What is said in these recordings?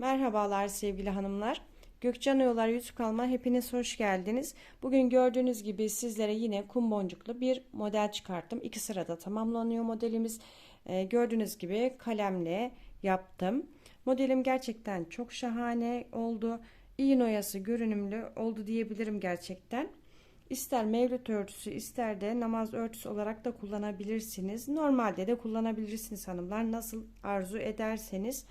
Merhabalar sevgili hanımlar. Gökcan Oyalar YouTube kanalıma hepiniz hoş geldiniz. Bugün gördüğünüz gibi sizlere yine kum boncuklu bir model çıkarttım. İki sırada tamamlanıyor modelimiz. Ee, gördüğünüz gibi kalemle yaptım. Modelim gerçekten çok şahane oldu. İyi noyası görünümlü oldu diyebilirim gerçekten. İster mevlüt örtüsü ister de namaz örtüsü olarak da kullanabilirsiniz. Normalde de kullanabilirsiniz hanımlar. Nasıl arzu ederseniz.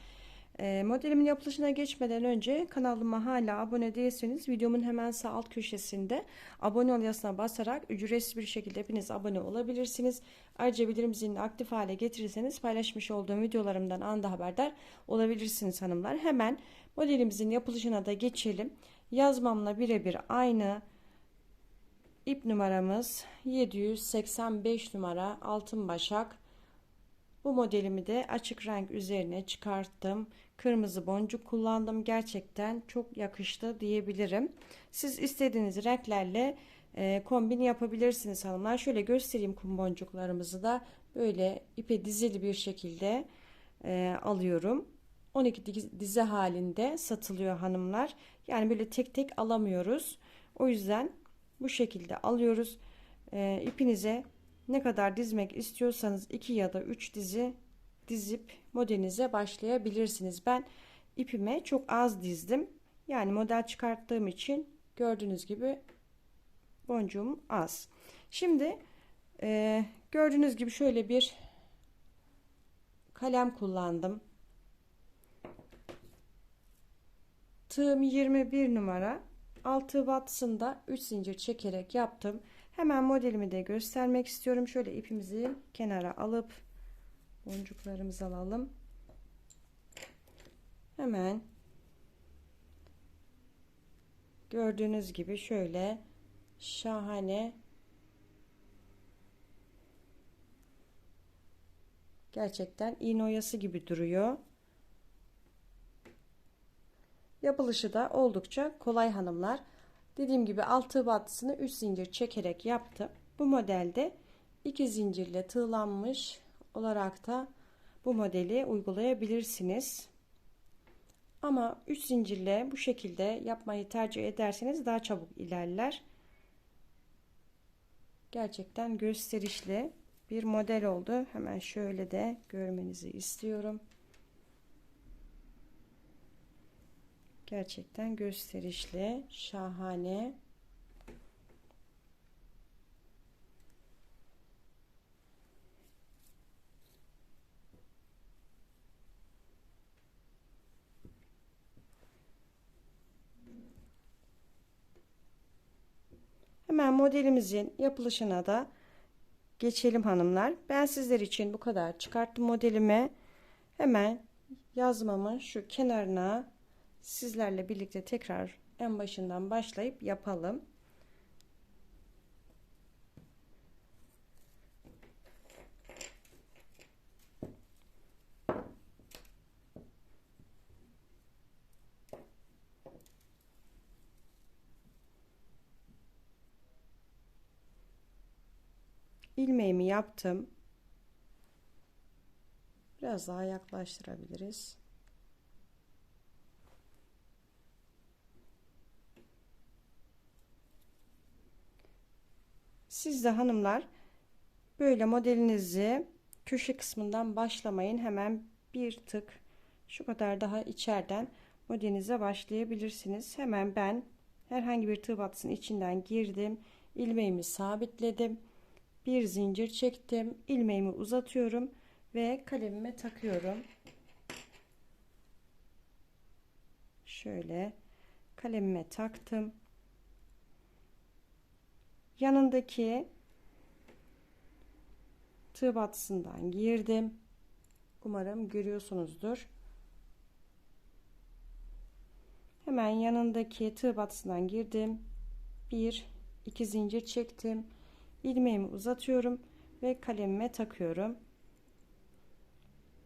E, modelimin yapılışına geçmeden önce kanalıma hala abone değilseniz videomun hemen sağ alt köşesinde abone ol yazısına basarak ücretsiz bir şekilde hepiniz abone olabilirsiniz. Ayrıca bildirim zilini aktif hale getirirseniz paylaşmış olduğum videolarımdan anda haberdar olabilirsiniz hanımlar. Hemen modelimizin yapılışına da geçelim. Yazmamla birebir aynı ip numaramız 785 numara altın başak bu modelimi de açık renk üzerine çıkarttım. Kırmızı boncuk kullandım. Gerçekten çok yakıştı diyebilirim. Siz istediğiniz renklerle e, kombin yapabilirsiniz hanımlar. Şöyle göstereyim kum boncuklarımızı da böyle ipe dizili bir şekilde e, alıyorum. 12 dize halinde satılıyor hanımlar. Yani böyle tek tek alamıyoruz. O yüzden bu şekilde alıyoruz. E, ipinize ne kadar dizmek istiyorsanız 2 ya da 3 dizi dizip modelinize başlayabilirsiniz. Ben ipime çok az dizdim. Yani model çıkarttığım için gördüğünüz gibi boncuğum az. Şimdi e, gördüğünüz gibi şöyle bir kalem kullandım. Tığım 21 numara. Altı batsında 3 zincir çekerek yaptım. Hemen modelimi de göstermek istiyorum. Şöyle ipimizi kenara alıp boncuklarımızı alalım. Hemen gördüğünüz gibi şöyle şahane gerçekten iğne oyası gibi duruyor. Yapılışı da oldukça kolay hanımlar. Dediğim gibi altı battısını 3 zincir çekerek yaptım. Bu modelde 2 zincirle tığlanmış olarak da bu modeli uygulayabilirsiniz. Ama 3 zincirle bu şekilde yapmayı tercih ederseniz daha çabuk ilerler. Gerçekten gösterişli bir model oldu. Hemen şöyle de görmenizi istiyorum. Gerçekten gösterişli, şahane. Hemen modelimizin yapılışına da geçelim hanımlar. Ben sizler için bu kadar çıkarttım modelimi. Hemen yazmamın şu kenarına sizlerle birlikte tekrar en başından başlayıp yapalım. İlmeğimi yaptım. Biraz daha yaklaştırabiliriz. Siz de hanımlar böyle modelinizi köşe kısmından başlamayın. Hemen bir tık şu kadar daha içeriden modelinize başlayabilirsiniz. Hemen ben herhangi bir tığ battısının içinden girdim. ilmeğimi sabitledim. Bir zincir çektim. ilmeğimi uzatıyorum ve kalemime takıyorum. Şöyle kalemime taktım yanındaki tığ batısından girdim. Umarım görüyorsunuzdur. Hemen yanındaki tığ batısından girdim. Bir, iki zincir çektim. İlmeğimi uzatıyorum ve kalemime takıyorum.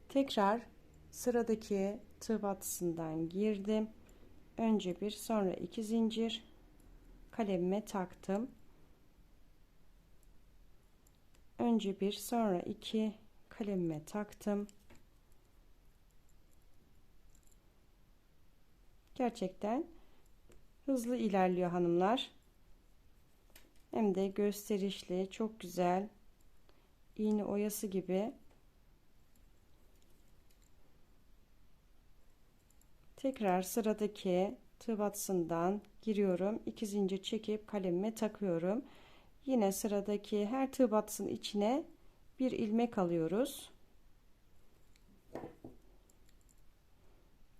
Tekrar sıradaki tığ batısından girdim. Önce bir sonra iki zincir kalemime taktım. önce bir sonra iki kalemime taktım Gerçekten hızlı ilerliyor hanımlar. Hem de gösterişli, çok güzel. İğne oyası gibi. Tekrar sıradaki tığ batsından giriyorum. 2 zincir çekip kalemime takıyorum. Yine sıradaki her tığ batsın içine bir ilmek alıyoruz.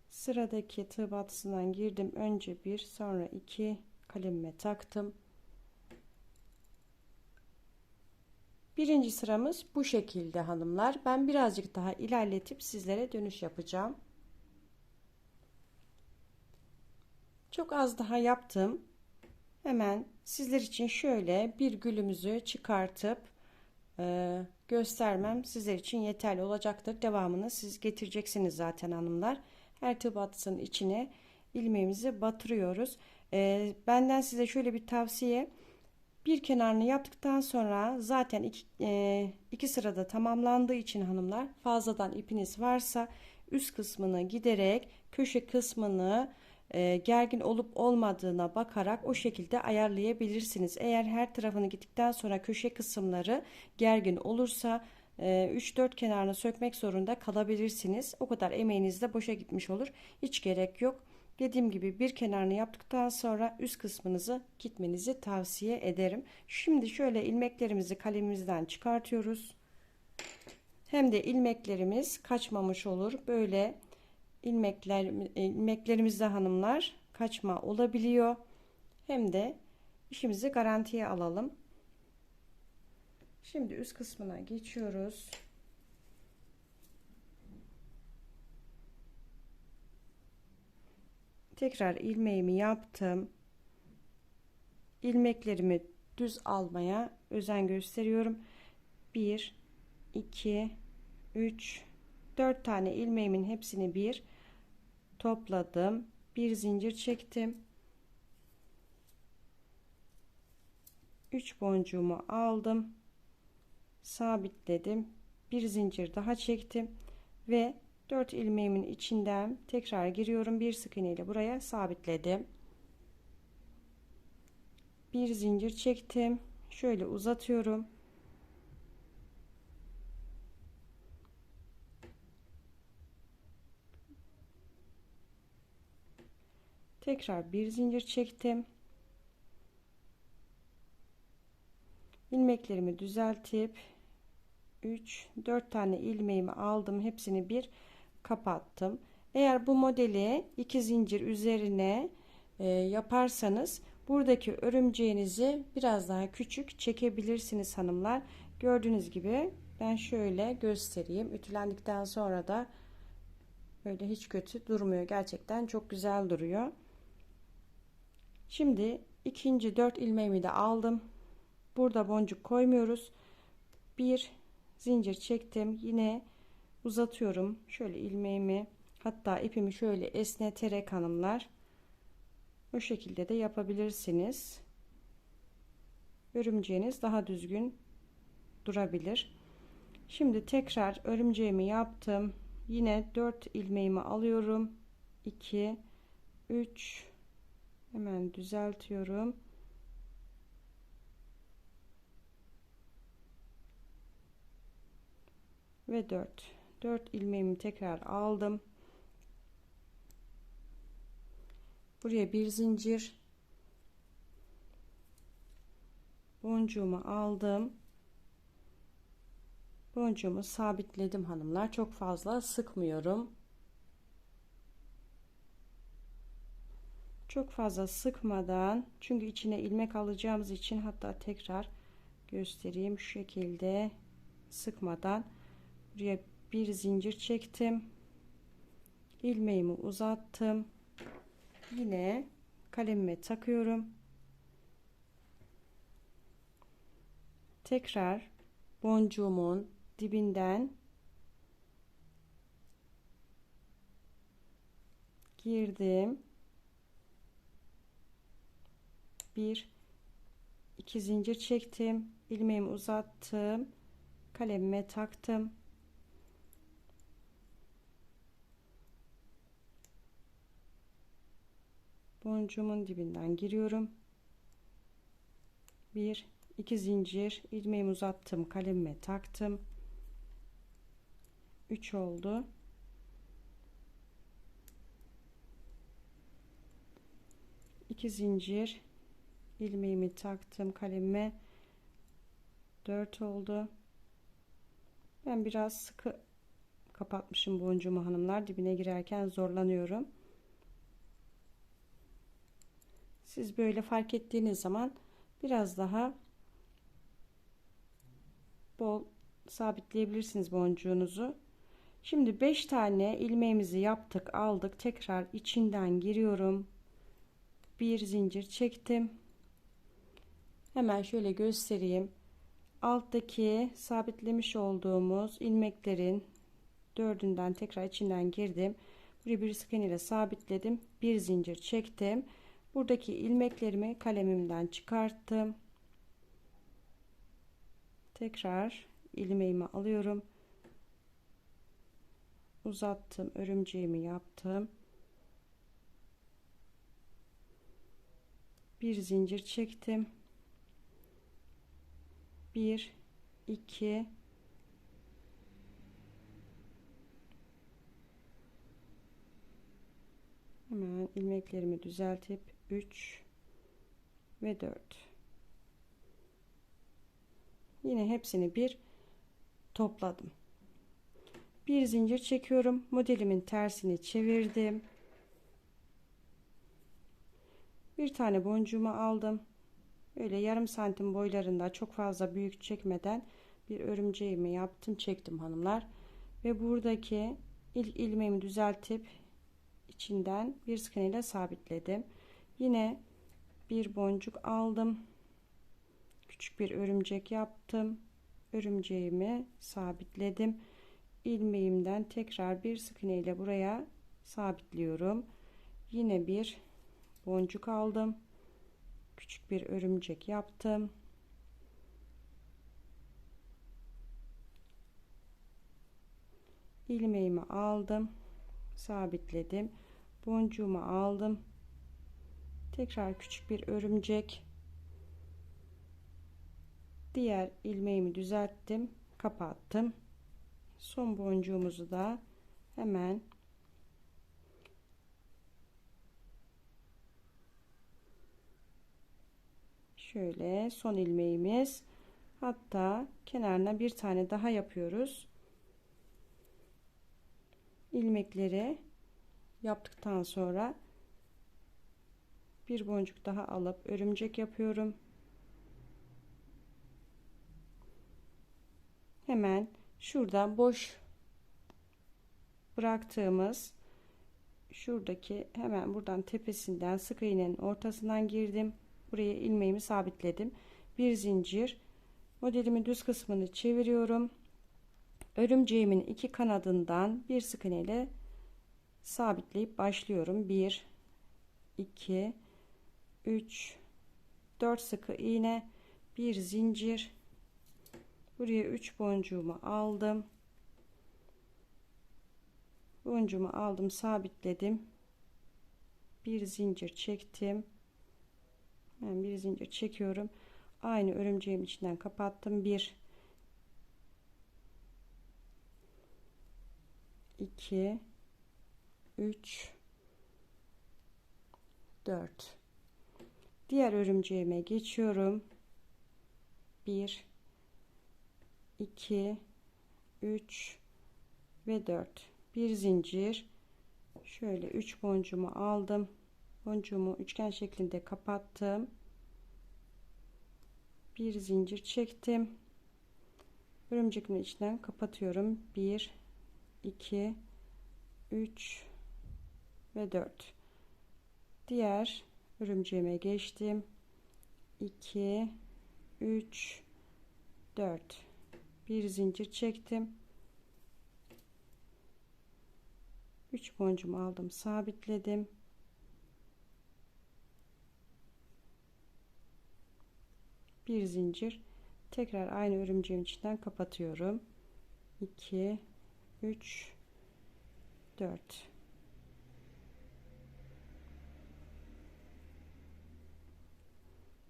Sıradaki tığ batısından girdim. Önce bir sonra iki kalemime taktım. Birinci sıramız bu şekilde hanımlar. Ben birazcık daha ilerletip sizlere dönüş yapacağım. Çok az daha yaptım. Hemen sizler için şöyle bir gülümüzü çıkartıp e, göstermem sizler için yeterli olacaktır. Devamını siz getireceksiniz zaten hanımlar. Her tığ batısının içine ilmeğimizi batırıyoruz. E, benden size şöyle bir tavsiye. Bir kenarını yaptıktan sonra zaten iki, e, iki sırada tamamlandığı için hanımlar fazladan ipiniz varsa üst kısmını giderek köşe kısmını e, gergin olup olmadığına bakarak o şekilde ayarlayabilirsiniz. Eğer her tarafını gittikten sonra köşe kısımları gergin olursa 3-4 e, kenarını sökmek zorunda kalabilirsiniz. O kadar emeğiniz de boşa gitmiş olur. Hiç gerek yok. Dediğim gibi bir kenarını yaptıktan sonra üst kısmınızı gitmenizi tavsiye ederim. Şimdi şöyle ilmeklerimizi kalemimizden çıkartıyoruz. Hem de ilmeklerimiz kaçmamış olur. Böyle ilmekler ilmeklerimizde hanımlar kaçma olabiliyor. Hem de işimizi garantiye alalım. Şimdi üst kısmına geçiyoruz. Tekrar ilmeğimi yaptım. ilmeklerimi düz almaya özen gösteriyorum. 1 2 3 4 tane ilmeğimin hepsini bir topladım. Bir zincir çektim. 3 boncuğumu aldım. Sabitledim. Bir zincir daha çektim ve 4 ilmeğimin içinden tekrar giriyorum. Bir sık iğne ile buraya sabitledim. Bir zincir çektim. Şöyle uzatıyorum. Tekrar bir zincir çektim. ilmeklerimi düzeltip 3 4 tane ilmeğimi aldım hepsini bir kapattım. Eğer bu modeli iki zincir üzerine e, yaparsanız buradaki örümceğinizi biraz daha küçük çekebilirsiniz hanımlar. Gördüğünüz gibi ben şöyle göstereyim. Ütülendikten sonra da böyle hiç kötü durmuyor. Gerçekten çok güzel duruyor. Şimdi ikinci dört ilmeğimi de aldım. Burada boncuk koymuyoruz. Bir zincir çektim. Yine uzatıyorum. Şöyle ilmeğimi hatta ipimi şöyle esneterek hanımlar bu şekilde de yapabilirsiniz. Örümceğiniz daha düzgün durabilir. Şimdi tekrar örümceğimi yaptım. Yine 4 ilmeğimi alıyorum. 2 3 hemen düzeltiyorum. Ve 4 4 ilmeğimi tekrar aldım. Buraya bir zincir boncuğumu aldım. Boncuğumu sabitledim hanımlar. Çok fazla sıkmıyorum. Çok fazla sıkmadan çünkü içine ilmek alacağımız için hatta tekrar göstereyim şu şekilde sıkmadan buraya bir zincir çektim. İlmeğimi uzattım. Yine kalemime takıyorum. Tekrar boncuğumun dibinden girdim. Bir iki zincir çektim. İlmeğimi uzattım. Kalemime taktım boncuğumun dibinden giriyorum. 1 2 zincir ilmeğimi uzattım kalemime taktım. 3 oldu. İki zincir ilmeğimi taktım kalemime. 4 oldu. Ben biraz sıkı kapatmışım boncuğumu hanımlar. Dibine girerken zorlanıyorum siz böyle fark ettiğiniz zaman biraz daha bol sabitleyebilirsiniz boncuğunuzu. Şimdi 5 tane ilmeğimizi yaptık, aldık. Tekrar içinden giriyorum. Bir zincir çektim. Hemen şöyle göstereyim. Alttaki sabitlemiş olduğumuz ilmeklerin dördünden tekrar içinden girdim. Burayı bir sık iğne ile sabitledim. Bir zincir çektim. Buradaki ilmeklerimi kalemimden çıkarttım. Tekrar ilmeğimi alıyorum. Uzattım örümceğimi yaptım. Bir zincir çektim. Bir iki hemen ilmeklerimi düzeltip 3 ve 4 yine hepsini bir topladım. Bir zincir çekiyorum. Modelimin tersini çevirdim. Bir tane boncuğumu aldım. Böyle yarım santim boylarında çok fazla büyük çekmeden bir örümceğimi yaptım çektim hanımlar. Ve buradaki ilk ilmeğimi düzeltip içinden bir sık ile sabitledim. Yine bir boncuk aldım. Küçük bir örümcek yaptım. Örümceğimi sabitledim. İlmeğimden tekrar bir sık iğne ile buraya sabitliyorum. Yine bir boncuk aldım. Küçük bir örümcek yaptım. İlmeğimi aldım sabitledim. Boncuğumu aldım. Tekrar küçük bir örümcek. Diğer ilmeğimi düzelttim kapattım. Son boncuğumuzu da hemen şöyle son ilmeğimiz. Hatta kenarına bir tane daha yapıyoruz ilmekleri yaptıktan sonra bir boncuk daha alıp örümcek yapıyorum. Hemen şurada boş bıraktığımız şuradaki hemen buradan tepesinden sık iğnenin ortasından girdim. Buraya ilmeğimi sabitledim. Bir zincir. Modelimin düz kısmını çeviriyorum örümceğimin iki kanadından bir sık iğne ile sabitleyip başlıyorum. 1 2 3 4 sık iğne bir zincir. Buraya 3 boncuğumu aldım. Boncuğumu aldım sabitledim. Bir zincir çektim. Ben bir zincir çekiyorum. Aynı örümceğim içinden kapattım. 1 2 3 4 diğer örümceğime geçiyorum. 1 2 3 ve 4 bir zincir. Şöyle 3 boncuğumu aldım. Boncuğumu üçgen şeklinde kapattım. Bir zincir çektim. Örümceğimin içinden kapatıyorum. 1 2 3 ve 4 diğer örümceğime geçtim. 2 3 4 bir zincir çektim. 3 boncuğumu aldım sabitledim. Bir zincir. Tekrar aynı örümceğin içinden kapatıyorum. 2 3 4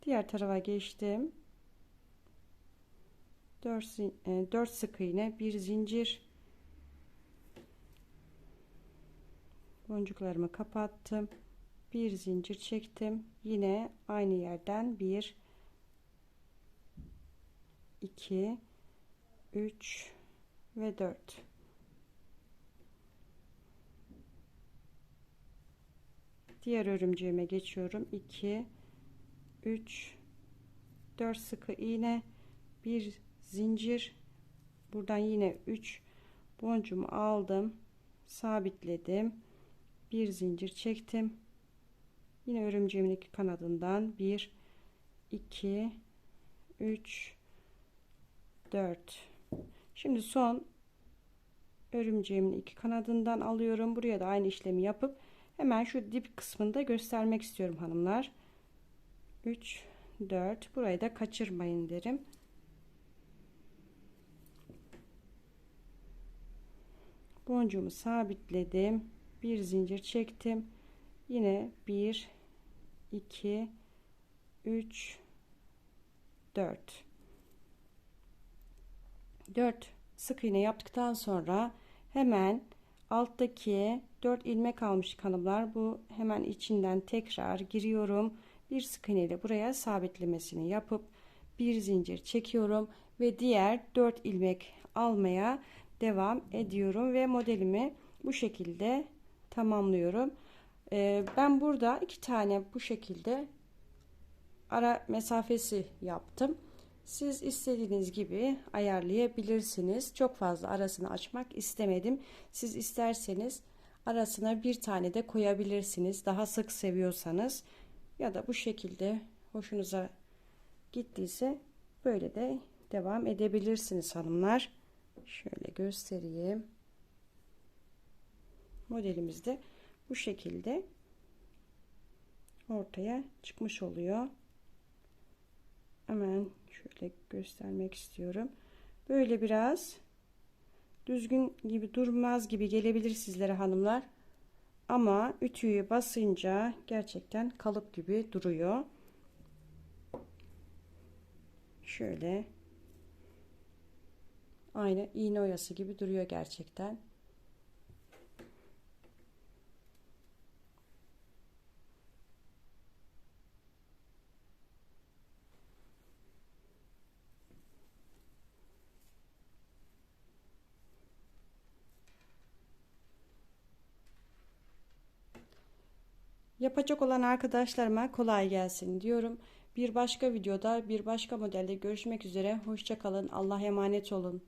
Diğer tarafa geçtim. 4, 4 sık iğne, bir zincir. Boncuklarımı kapattım. Bir zincir çektim. Yine aynı yerden 1 2 3 ve 4 diğer örümceğime geçiyorum. 2 3 4 sıkı iğne bir zincir. Buradan yine 3 boncuğumu aldım sabitledim. Bir zincir çektim. Yine örümceğimin iki kanadından 1 2 3 4 şimdi son örümceğimin iki kanadından alıyorum. Buraya da aynı işlemi yapıp hemen şu dip kısmında göstermek istiyorum hanımlar. 3 4 burayı da kaçırmayın derim. Boncuğumu sabitledim. Bir zincir çektim. Yine 1 2 3 4 4 sık iğne yaptıktan sonra hemen alttaki 4 ilmek kalmış hanımlar bu. Hemen içinden tekrar giriyorum. Bir sık iğne ile buraya sabitlemesini yapıp bir zincir çekiyorum ve diğer 4 ilmek almaya devam ediyorum ve modelimi bu şekilde tamamlıyorum. Ee, ben burada iki tane bu şekilde ara mesafesi yaptım siz istediğiniz gibi ayarlayabilirsiniz. Çok fazla arasını açmak istemedim. Siz isterseniz arasına bir tane de koyabilirsiniz. Daha sık seviyorsanız ya da bu şekilde hoşunuza gittiyse böyle de devam edebilirsiniz hanımlar. Şöyle göstereyim. Modelimiz de bu şekilde ortaya çıkmış oluyor. Hemen şöyle göstermek istiyorum. Böyle biraz düzgün gibi durmaz gibi gelebilir sizlere hanımlar. Ama ütüyü basınca gerçekten kalıp gibi duruyor. Şöyle aynı iğne oyası gibi duruyor gerçekten. Yapacak olan arkadaşlarıma kolay gelsin diyorum. Bir başka videoda bir başka modelde görüşmek üzere. Hoşçakalın. Allah emanet olun.